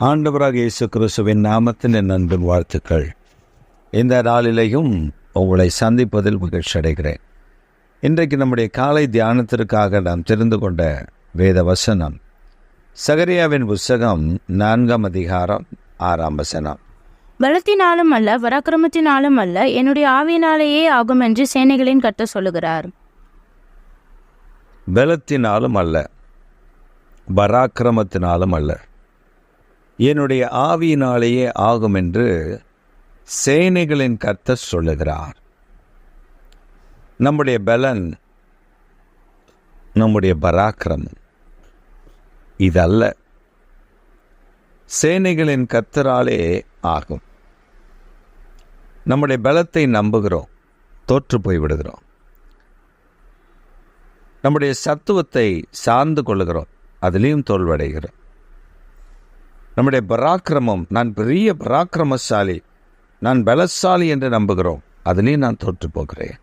ஆண்டவராக இயேசு கிறிஸ்துவின் நாமத்தில் என் அன்பின் வாழ்த்துக்கள். இந்த நாளிலேயும் உங்களை சந்திப்பதில் மகிழ்ச்சி அடைகிறேன். இன்றைக்கு நம்முடைய காலை தியானத்திற்காக நாம் தெரிந்து கொண்ட வேத வசனம் சகரியாவின் புஸ்தகம் நான்காம் அதிகாரம் ஆறாம் வசனம். பலத்தினாலும் அல்ல பராக்கிரமத்தினாலும் அல்ல என்னுடைய ஆவியினாலேயே ஆகும் என்று சேனைகளின் கர்த்தர் சொல்லுகிறார். பலத்தினாலும் அல்ல பராக்கிரமத்தினாலும் அல்ல. என்னுடைய ஆவியினாலேயே ஆகும் என்று சேனைகளின் கர்த்த சொல்லுகிறார். நம்முடைய பலன் நம்முடைய பராக்கிரமம் இதல்ல. சேனைகளின் கத்தராலே ஆகும். நம்முடைய பலத்தை நம்புகிறோம் தோற்று போய் விடுகிறோம். நம்முடைய சத்துவத்தை சார்ந்து கொள்ளுகிறோம் அதிலையும் தோல்வடைகிறோம் நம்முடைய பராக்கிரமம் நான் பெரிய பராக்கிரமசாலி நான் பலசாலி என்று நம்புகிறோம். அதுலேயும் நான் தோற்று போகிறேன்.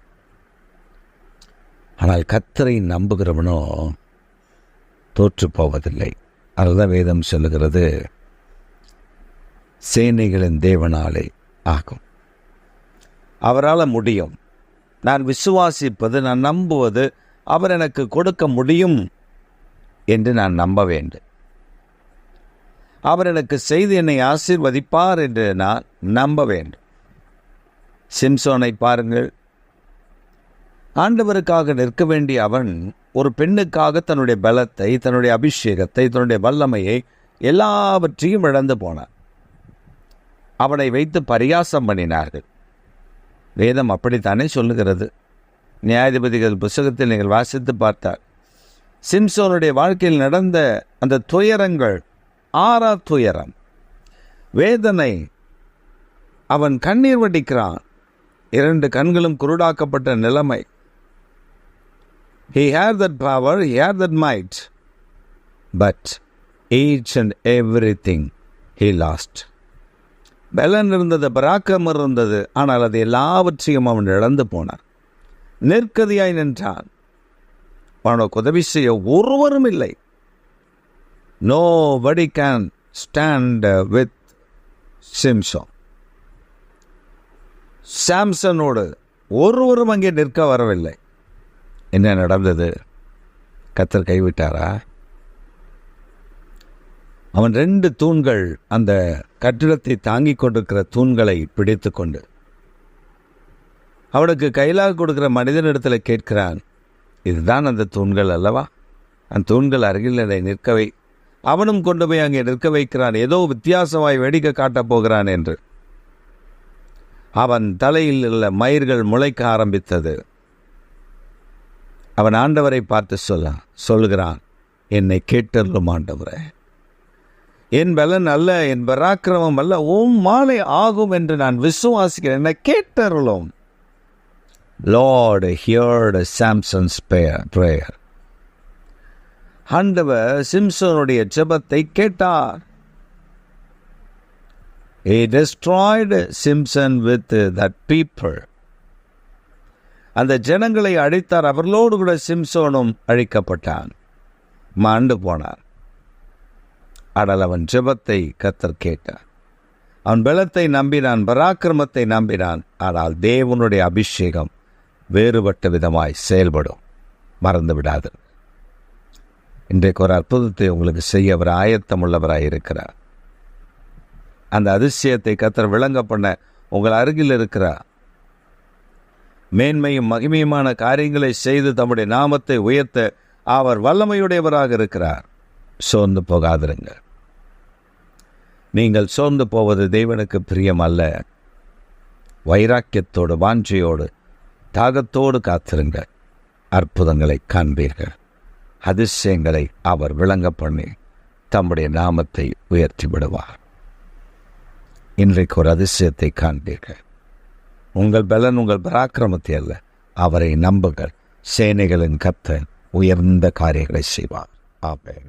ஆனால் கத்தரை நம்புகிறவனோ தோற்று போவதில்லை. அதுதான் வேதம் சொல்லுகிறது. சேனைகளின் தேவனாலே ஆகும். அவரால் முடியும். நான் விசுவாசிப்பது நான் நம்புவது அவர் எனக்கு கொடுக்க முடியும் என்று நான் நம்ப வேண்டும். அவர் எனக்கு செய்து என்னை ஆசீர்வதிப்பார் என்று நான் நம்ப வேண்டும். சிம்சோனை பாருங்கள். ஆண்டவருக்காக நிற்க வேண்டிய அவன் ஒரு பெண்ணுக்காக தன்னுடைய பலத்தை தன்னுடைய அபிஷேகத்தை தன்னுடைய வல்லமையை எல்லாவற்றையும் இழந்து போனான். அவனை வைத்து பரியாசம் பண்ணினார்கள். வேதம் அப்படித்தானே சொல்லுகிறது. நியாயாதிபதிகள் புஸ்தகத்தில் நீங்கள் வாசித்து பார்த்தார் சிம்சோனுடைய வாழ்க்கையில் நடந்த அந்த துயரங்கள் ஆறா துயரம். வேதனை. அவன் கண்ணீர் வடிக்கிறான். இரண்டு கண்களும் குருடாக்கப்பட்ட நிலைமை. He hair that power he hair that might but each and every thing he lost பலன் இருந்தது பராக்கிரமம் இருந்தது. ஆனால் அது எல்லாவற்றையும் அவன் இழந்து போனான். நெற்கதியாய் நின்றான். அவனுக்கு உதவி செய்ய ஒருவரும் இல்லை. Nobody can stand with Samson சாம்சனோடு ஒருவரும் அங்கே நிற்க வரவில்லை. என்ன நடந்தது? கத்தர் கைவிட்டாரா? அவன் ரெண்டு தூண்கள் அந்த கட்டிடத்தை தாங்கிக் கொண்டிருக்கிற தூண்களை பிடித்து கொண்டு அவனுக்கு கையிலாக கொடுக்கிற மனிதனிடத்தில் கேட்கிறான் இதுதான் அந்த தூண்கள் அல்லவா? அந்த தூண்கள் அருகில் என்னை நிற்கவை. அவனும் கொண்டு போய் அங்கே நிற்க வைக்கிறான். ஏதோ வித்தியாசமாய் வேடிக்கை காட்டப் போகிறான் என்று. அவன் தலையில் உள்ள மயிர்கள் முளைக்க ஆரம்பித்தது. அவன் ஆண்டவரை பார்த்து சொல்ல சொல்கிறான் என்னை கேட்டருளும் ஆண்டவரே. என் பலன் அல்ல என் பராக்கிரமம் அல்ல உம் மாலை ஆகும் என்று நான் விசுவாசிக்கிறேன். என்னை கேட்டருளும். லார்டு ஹியர்டு சாம்சன்ஸ் ப்ரேயர் ஆண்டவர் சிம்சோனுடைய ஜெபத்தை கேட்டார். He destroyed Simpson with that people. அந்த ஜனங்களை அழித்தார் அவர்களோடு கூட சிம்சோனும் அழிக்கப்பட்டான். மாண்டு போனார். ஆனால் அவன் ஜெபத்தை கத்தர் கேட்டார். அவன் பலத்தை நம்பினான் பராக்கிரமத்தை நம்பினான். ஆனால் தேவனுடைய அபிஷேகம் வேறுபட்ட விதமாய் செயல்படும். மறந்து விடாது இன்றைக்கு ஒரு அற்புதத்தை உங்களுக்கு செய்ய அவர் ஆயத்தம் உள்ளவராக இருக்கிறார். அந்த அதிசயத்தை கத்தர் விளங்க பண்ண உங்கள் அருகில் இருக்கிறார். மேன்மையும் மகிமையுமான காரியங்களை செய்து தம்முடைய நாமத்தை உயர்த்த அவர் வல்லமையுடையவராக இருக்கிறார். சோர்ந்து போகாதிருங்க நீங்கள் சோர்ந்து போவது தேவனுக்கு பிரியம் அல்ல. வைராக்கியத்தோடு வாஞ்சையோடு தாகத்தோடு காத்திருங்க அற்புதங்களை காண்பீர்கள். அதிசயங்களை அவர் விளங்க பண்ணி தம்முடைய நாமத்தை உயர்த்தி விடுவார். இன்றைக்கு ஒரு அதிசயத்தை காண்பீர்கள். உங்கள் பலன் உங்கள் பராக்கிரமத்தை அல்ல அவரை நம்புங்கள். சேனைகளின் கத்த உயர்ந்த காரியங்களை செய்வார். ஆப்பேன்